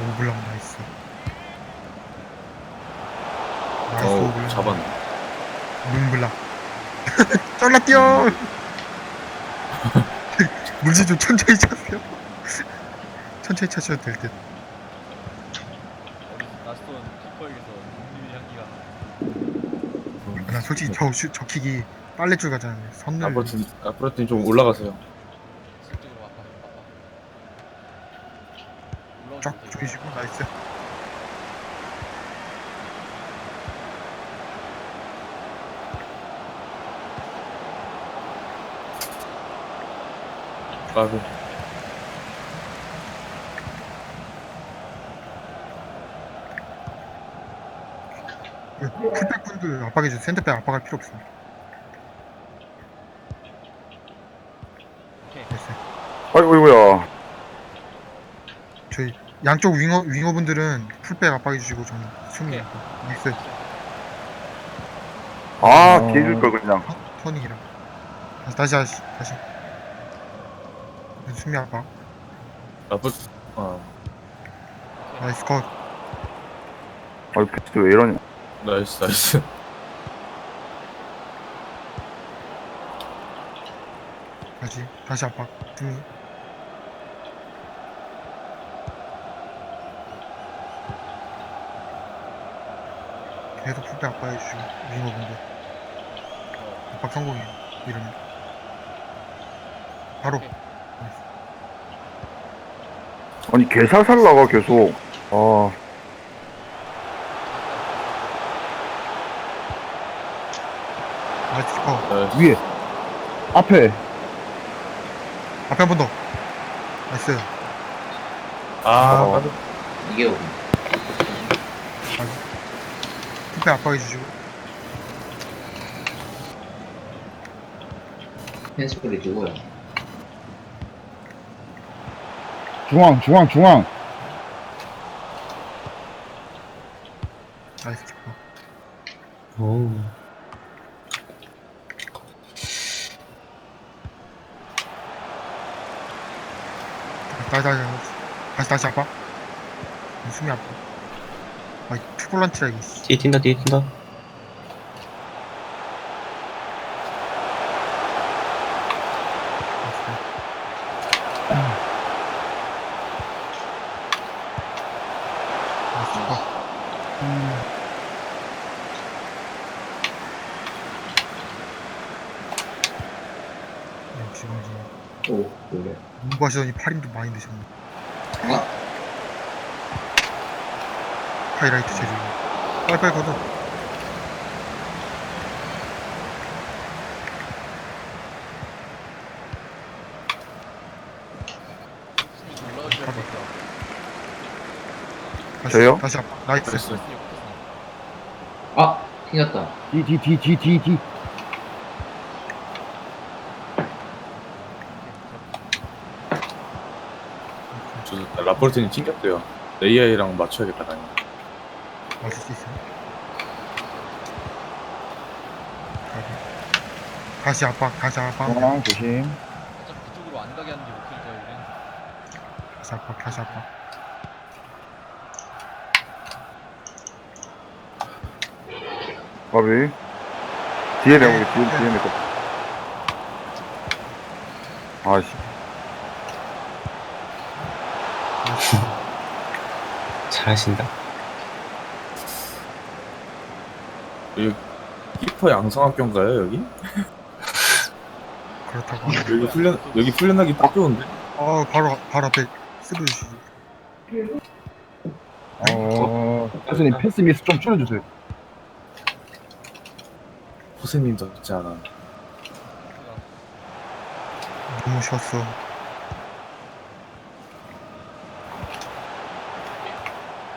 오블랑 나이스. 나이스 어 오블랑. 잡았네 눈블랑. 쫄라 뛰어. 물질 좀 천천히 차세요. 천천히 차셔도 될 듯. 나스톤 향기가 나 솔직히 저, 슈- 저 킥이 빨래줄 가잖아요. 아프로틴 아프로틴 좀 올라가세요 실적으로 아파 아파 쫙 나이스. 까비 풀백 분들 압박해줘. 센터백 압박할 필요 없어. 오케이 나이스. 아이고야. 저희 양쪽 윙어 윙어분들은 풀백 압박해 주시고 저는 수미 오케이. 압박. 나이스. 아, 어. 개줄 걸 그냥. 터닝이랑. 다시 다시 다시 다시. 수미 압박. 아프 어 나이스 컷. 아, 패스 왜 이러냐. 나이스 나이스 다시 다시 압박. 수미. 계속 풀백 압박해주시고 윙어분들. 압박 성공이에요. 이러면. 바로. 아니, 개살살 나가, 계속. 아, 키퍼. 나이스 위에 앞에 앞에 한 번 더. 나이스. 아 어. 까비 이게 풀백 압박해 주시고. 펜스콜이 누구야? 중앙 중앙 중앙 나이스 키퍼. 다시 다시 다시 다시 아파 숨이 아파 아이 투볼란티라 이거. 씨. 뒤에 튄다 뒤에 튄다. 나이스 키퍼 역시 방지 오, 놀래. 공부하시더니 팔힘도 많이 드셨네. 아, 하이라이트 재질 빨리빨리 걷어. 다시, 저요? 다시 아파 나이스. 나이스 아, 튕겼다. 뒤뒤뒤뒤 뒤뒤 저 라포르틴이 튕겼대요. AI랑 맞춰야겠다 나는 맞을 수 있어요 다시 압박 다시 압박 중앙 조심 살짝 그쪽으로 안 가게 하는 게 목표일까요 우린? 다시 압박 다시 압박 까비. 뒤에 내고, 뒤에, 뒤에 내고. 아씨. 잘하신다 여기 키퍼 양성학교인가요 여기? 그렇다고 하면 여기 훈련 여기 훈련하기 딱 좋은데? 어 바로 바로 앞에 쓰러주시지 어 교수님 패스 미스 좀 줄여주세요. 호세님도 있지 않아. 너무 쉬웠어.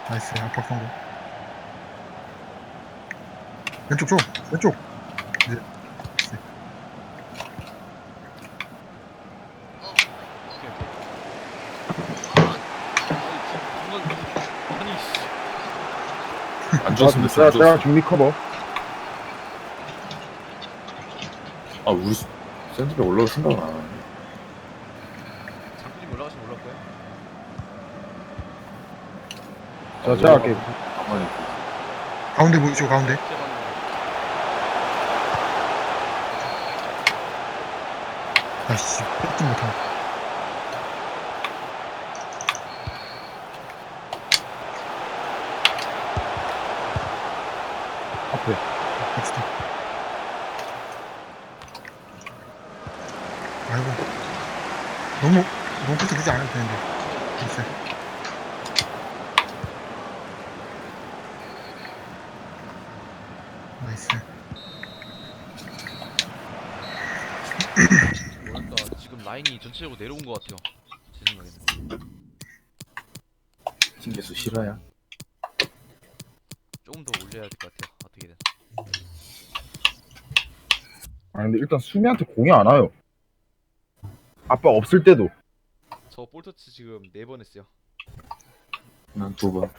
나이스 압박 성공 왼쪽 쪽 왼쪽. 오케이 오케이 아, 아니 씨안 준비 커버 아 우리 센터백 올라올 생각은 안 하네 장군님 올라가시면 올라갈 거예요? 자, 제가 할게. 가만히 있고. 가운데 보이죠 가운데 제발. 아씨 뺏지 못하네. 앞에. 넥스트 아이고. 너무 너무 되지 않아도 되는데. 됐어요. 나이스 뭐랄까 지금 라인이 전체적으로 내려온 것 같아요. 제 생각에는 튕겨서 실화야. 조금 더 올려야 될 것 같아요. 어떻게든. 아, 근데 일단 수미한테 공이 안 와요. 아빠 없을 때도. 저 볼터치 지금 네 번 했어요. 난 두 번.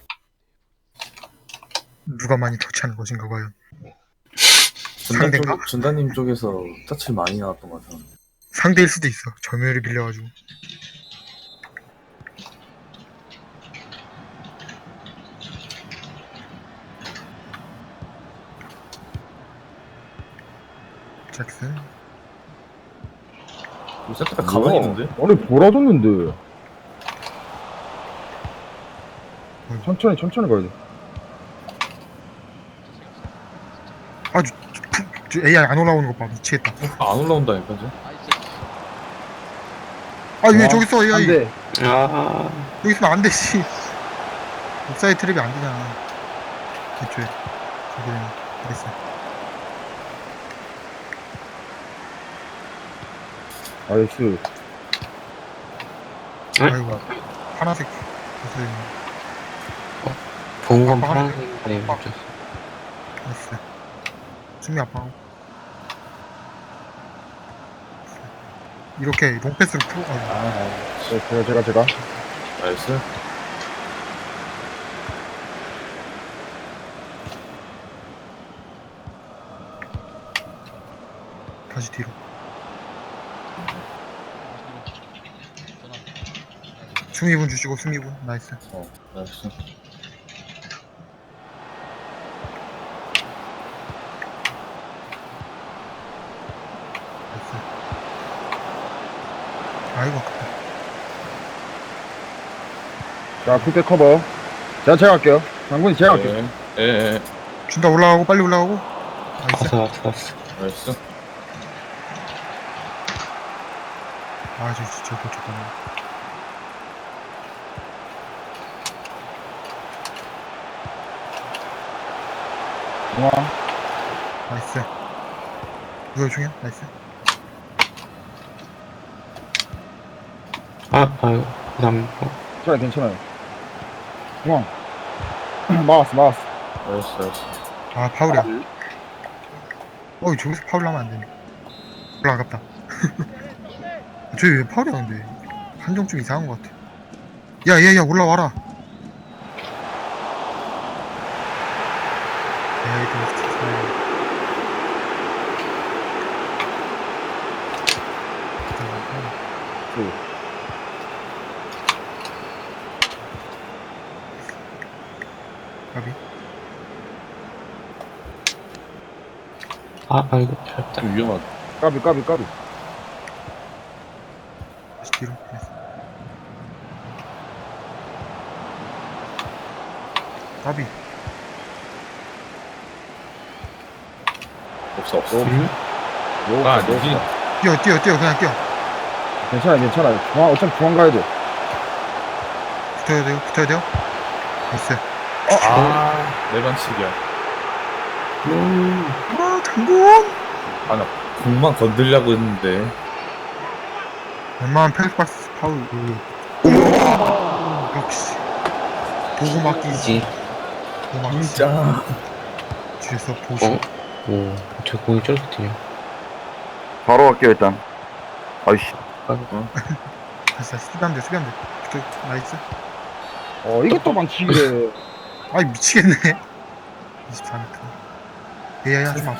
누가 많이 터치하는 것인가 봐요 준단 상대인가? 쪽, 준다님 쪽에서 터치 많이 나왔던 것 같아. 상대일 수도 있어 점유율이 빌려가지고 잭슨 세트가 가만히 있는데? 아니, 보라졌는데. 천천히, 천천히 가야 돼. 아주 저 AI 안 올라오는 거 봐 미치겠다 안 올라온다니까, 이제. 아 진짜. 아왜 어, 저기 있어 AI 안 돼. 아, 여기 있으면 안 되지. 옵사이 트랩이 안 되잖아. 애초에. 저기는 그랬어. 나이스. 아이고 파란색 무슨 본건 아빠가- 파란색인데 못 줬어. 됐어. 숨이 아파하고 이렇게 롱패스로 풀어 아, 아, 네, 제가, 제가, 제가. 나이스. 다시 뒤로. 수미분 주시고 수미분 나이스 어, 나이스. 나이스 아이고 아깝다 자, 쿨백 커버. 제가, 제가 할게요. 장군이 제가 할게요. 예, 예, 예. 준다 올라가고 빨리 올라가고 나이스 왔어, 왔어, 왔어. 나이스. 아저 진짜 못 쳤다 중앙. 나이스 누가 중이야? 나이스 아, 아유, 남, 어, 괜찮아요, 괜찮아요. 중앙. 막았어, 막았어. 나이스, 나이스. 아 파울이야 어이 저기서 파울 나면 안 되네 올라 아깝다 저기 왜 파울이야 근데 판정 좀 이상한 것 같아 야야야 올라와라 에이 또 진짜 그, 아, 아이고, 잘했다. 좀 위험하다. 까비, 까비, 까비. 다시 뒤로 가비 없어, 없어. 음? 요, 아, 요. 니진. 뛰어 뛰어 뛰어 그냥 뛰어 괜찮아요, 괜찮아요. 중앙, 어차피 중앙 가야 돼. 붙어야 돼요 붙어야 돼요 됐어 아, 내 반칙이야. 음, 아 아, 나 공만 건들려고 했는데. 웬만한 펠스박스 파울 우와 역시 보고 맡기지 이지. 보고 맡기지 진짜. 뒤에서 보시 어? 오, 저 공이 저렇게 뛰냐. 바로 갈게요, 일단. 아이씨. 다시 다시 수비하면 돼 수비하면 돼 나이스 어, 이게 또 반칙이래. 아이 미치겠네 24m AI 하지 마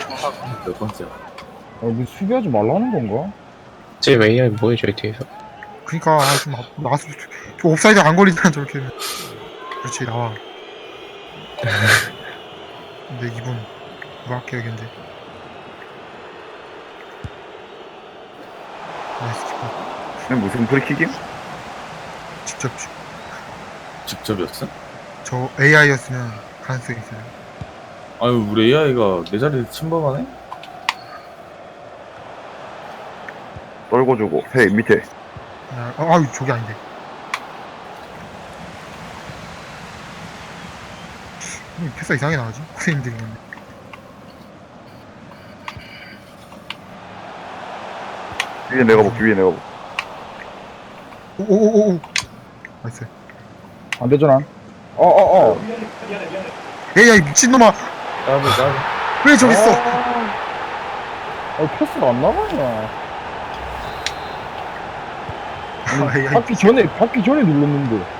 몇 번째야? 어, 뭐 수비하지 말라는 건가? 쟤 AI 뭐해, 저기 뒤에서. 그니까 아, 좀 앞- 나갔으면 좋- 저 옵사이드 안 걸리잖아 저렇게 그렇지 나와 근데 이분 뭐 할게요 근데 나이스 근데 무슨 프리킥이야? 직접 주- 직접이었어? 저 AI였으면 가능성이 있어요 아유 우리 AI가 내 자리를 침범하네? 떨고 주고 해 밑에. 아, 어, 아유 저기 아닌데. 음, 패스 이상하게 나가지? 코세인들이 건데. 위에 내가 볼게 위에 내가 볼게. 오오오오. 나이스. 반대전환. 어어어. AI 미친놈아. 나도 나도. 왜 저기 있어? 아, 패스가 안 나가냐. 아, AI 받기 전에 받기 전에 눌렀는데.